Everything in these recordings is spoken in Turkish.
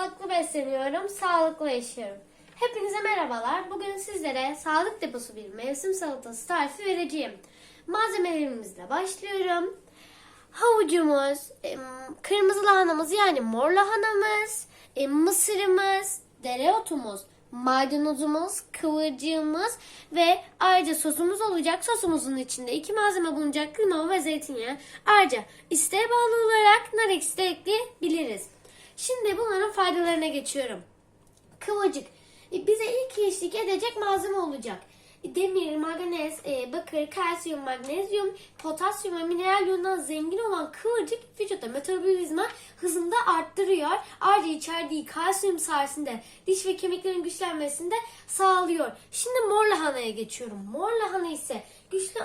sağlıklı besleniyorum, sağlıklı yaşıyorum. Hepinize merhabalar. Bugün sizlere sağlık deposu bir mevsim salatası tarifi vereceğim. Malzemelerimizle başlıyorum. Havucumuz, kırmızı lahanamız yani mor lahanamız, mısırımız, dereotumuz, maydanozumuz, kıvırcığımız ve ayrıca sosumuz olacak. Sosumuzun içinde iki malzeme bulunacak limon ve zeytinyağı. Ayrıca isteğe bağlı olarak nar ekşisi ekleyebiliriz. Şimdi bunların faydalarına geçiyorum. Kıvırcık. E, Bize ilk eşlik edecek malzeme olacak. E, Demir, manganez, e, bakır, kalsiyum, magnezyum, potasyum ve mineral yolundan zengin olan kıvırcık vücutta metabolizma hızını da arttırıyor. Ayrıca içerdiği kalsiyum sayesinde diş ve kemiklerin güçlenmesini de sağlıyor. Şimdi mor lahanaya geçiyorum. Mor lahana ise güçlü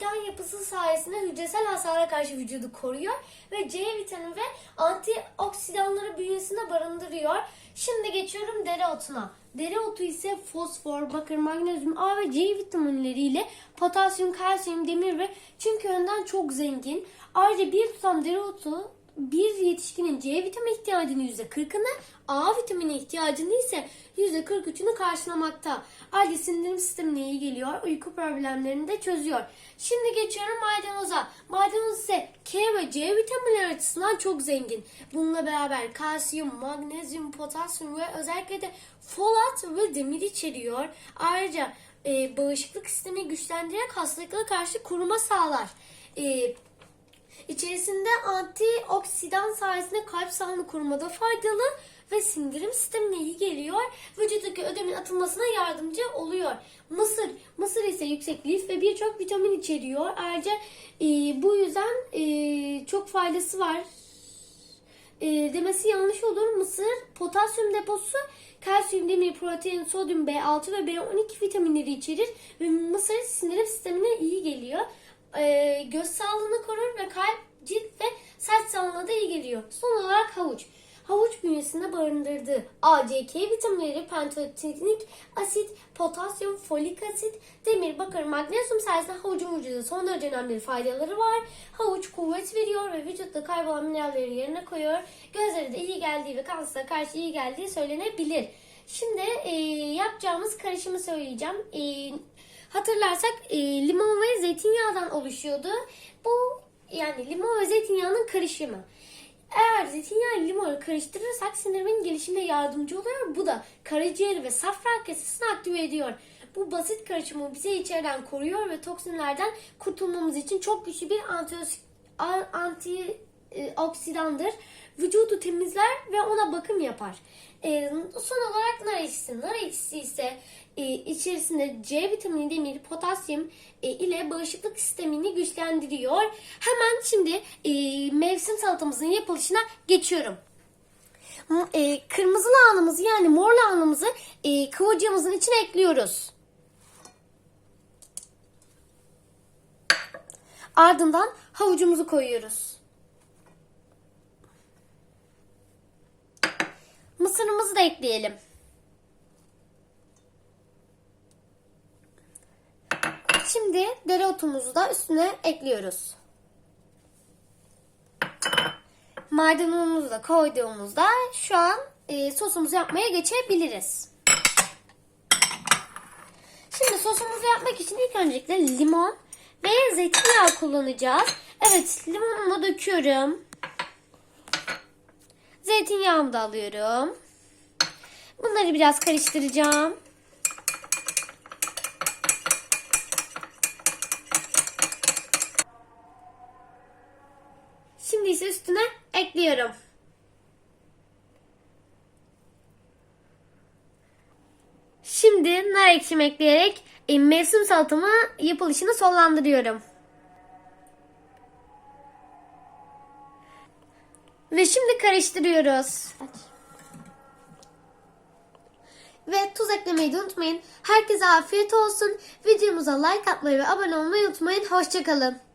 antioksidan yapısı sayesinde hücresel hasara karşı vücudu koruyor ve C vitamini ve antioksidanları bünyesinde barındırıyor. Şimdi geçiyorum dereotuna. Dereotu ise fosfor, bakır, magnezyum, A ve C vitaminleriyle potasyum, kalsiyum, demir ve çünkü önden çok zengin. Ayrıca bir tutam dereotu bir yetişkinin C vitamini ihtiyacının %40'ını, A vitamini ihtiyacını ise %43'ünü karşılamakta. Ayrıca sindirim sistemine iyi geliyor, uyku problemlerini de çözüyor. Şimdi geçiyorum maydanoza. Maydanoz ise K ve C vitaminleri açısından çok zengin. Bununla beraber kalsiyum, magnezyum, potasyum ve özellikle de folat ve demir içeriyor. Ayrıca e, bağışıklık sistemi güçlendirerek hastalıklara karşı koruma sağlar. E, İçerisinde antioksidan sayesinde kalp sağlığını korumada faydalı ve sindirim sistemine iyi geliyor. Vücuttaki ödemin atılmasına yardımcı oluyor. Mısır. Mısır ise yüksek lif ve birçok vitamin içeriyor. Ayrıca e, bu yüzden e, çok faydası var. E, demesi yanlış olur. Mısır potasyum deposu kalsiyum, demir, protein, sodyum, B6 ve B12 vitaminleri içerir ve mısır sindirim sistemine iyi geliyor. E, göz sağlığını korur ve kalp, cilt ve saç sağlığına da iyi geliyor. Son olarak havuç. Havuç bünyesinde barındırdığı A, C, K vitaminleri, pantotenik asit, potasyum, folik asit, demir, bakır, magnezyum sayesinde havucun vücuda son derece önemli faydaları var. Havuç kuvvet veriyor ve vücutta kaybolan mineralleri yerine koyuyor. Gözlere de iyi geldiği ve kansere karşı iyi geldiği söylenebilir. Şimdi e, yapacağımız karışımı söyleyeceğim. E, hatırlarsak e, limon ve zeytinyağından oluşuyordu. Bu yani limon ve zeytinyağının karışımı. Eğer zeytinyağı ile limonu karıştırırsak sindirimin gelişimine yardımcı oluyor. Bu da karaciğeri ve safra kesesini aktive ediyor. Bu basit karışımı bizi içeriden koruyor ve toksinlerden kurtulmamız için çok güçlü bir antios- a- antioksidandır. Vücudu temizler ve ona bakım yapar. Ee, son olarak nar ekşisi. Nar ekşisi ise e, içerisinde C vitamini, demir, potasyum e, ile bağışıklık sistemini güçlendiriyor. Hemen şimdi e, mevsim salatamızın yapılışına geçiyorum. E, kırmızı lahanamızı yani mor lahanamızı e, kıvırcığımızın içine ekliyoruz. Ardından havucumuzu koyuyoruz. Mısırımızı da ekleyelim. Şimdi dereotumuzu da üstüne ekliyoruz. Maydanozumuzu da koyduğumuzda şu an e, sosumuzu yapmaya geçebiliriz. Şimdi sosumuzu yapmak için ilk öncelikle limon ve zeytinyağı kullanacağız. Evet limonumu döküyorum. Zeytinyağımı da alıyorum. Bunları biraz karıştıracağım. Şimdi ise üstüne ekliyorum. Şimdi nar ekşim ekleyerek e, mevsim salatamı yapılışını sonlandırıyorum. Ve şimdi karıştırıyoruz. Ve tuz eklemeyi de unutmayın. Herkese afiyet olsun. Videomuza like atmayı ve abone olmayı unutmayın. Hoşçakalın.